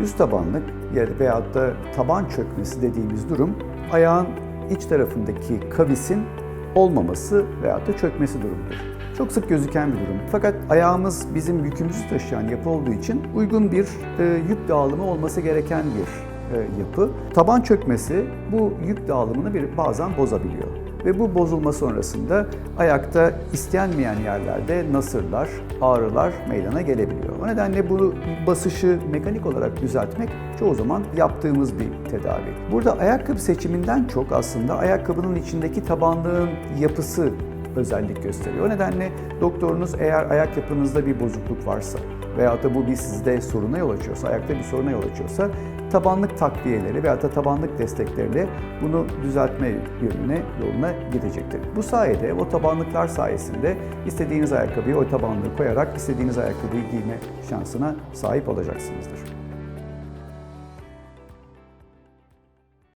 Düz tabanlık veyahut da taban çökmesi dediğimiz durum ayağın iç tarafındaki kavisin olmaması veyahut da çökmesi durumudur. Çok sık gözüken bir durum. Fakat ayağımız bizim yükümüzü taşıyan yapı olduğu için uygun bir e, yük dağılımı olması gereken bir e, yapı. Taban çökmesi bu yük dağılımını bir bazen bozabiliyor. Ve bu bozulma sonrasında ayakta istenmeyen yerlerde nasırlar, ağrılar meydana gelebiliyor. O nedenle bu basışı mekanik olarak düzeltmek çoğu zaman yaptığımız bir tedavi. Burada ayakkabı seçiminden çok aslında ayakkabının içindeki tabanlığın yapısı özellik gösteriyor. O nedenle doktorunuz eğer ayak yapınızda bir bozukluk varsa veyahut da bu bir sizde soruna yol açıyorsa, ayakta bir soruna yol açıyorsa tabanlık takviyeleri veyahut da tabanlık destekleriyle bunu düzeltme yönüne, yoluna gidecektir. Bu sayede o tabanlıklar sayesinde istediğiniz ayakkabıyı o tabanlığı koyarak istediğiniz ayakkabıyı giyme şansına sahip olacaksınızdır.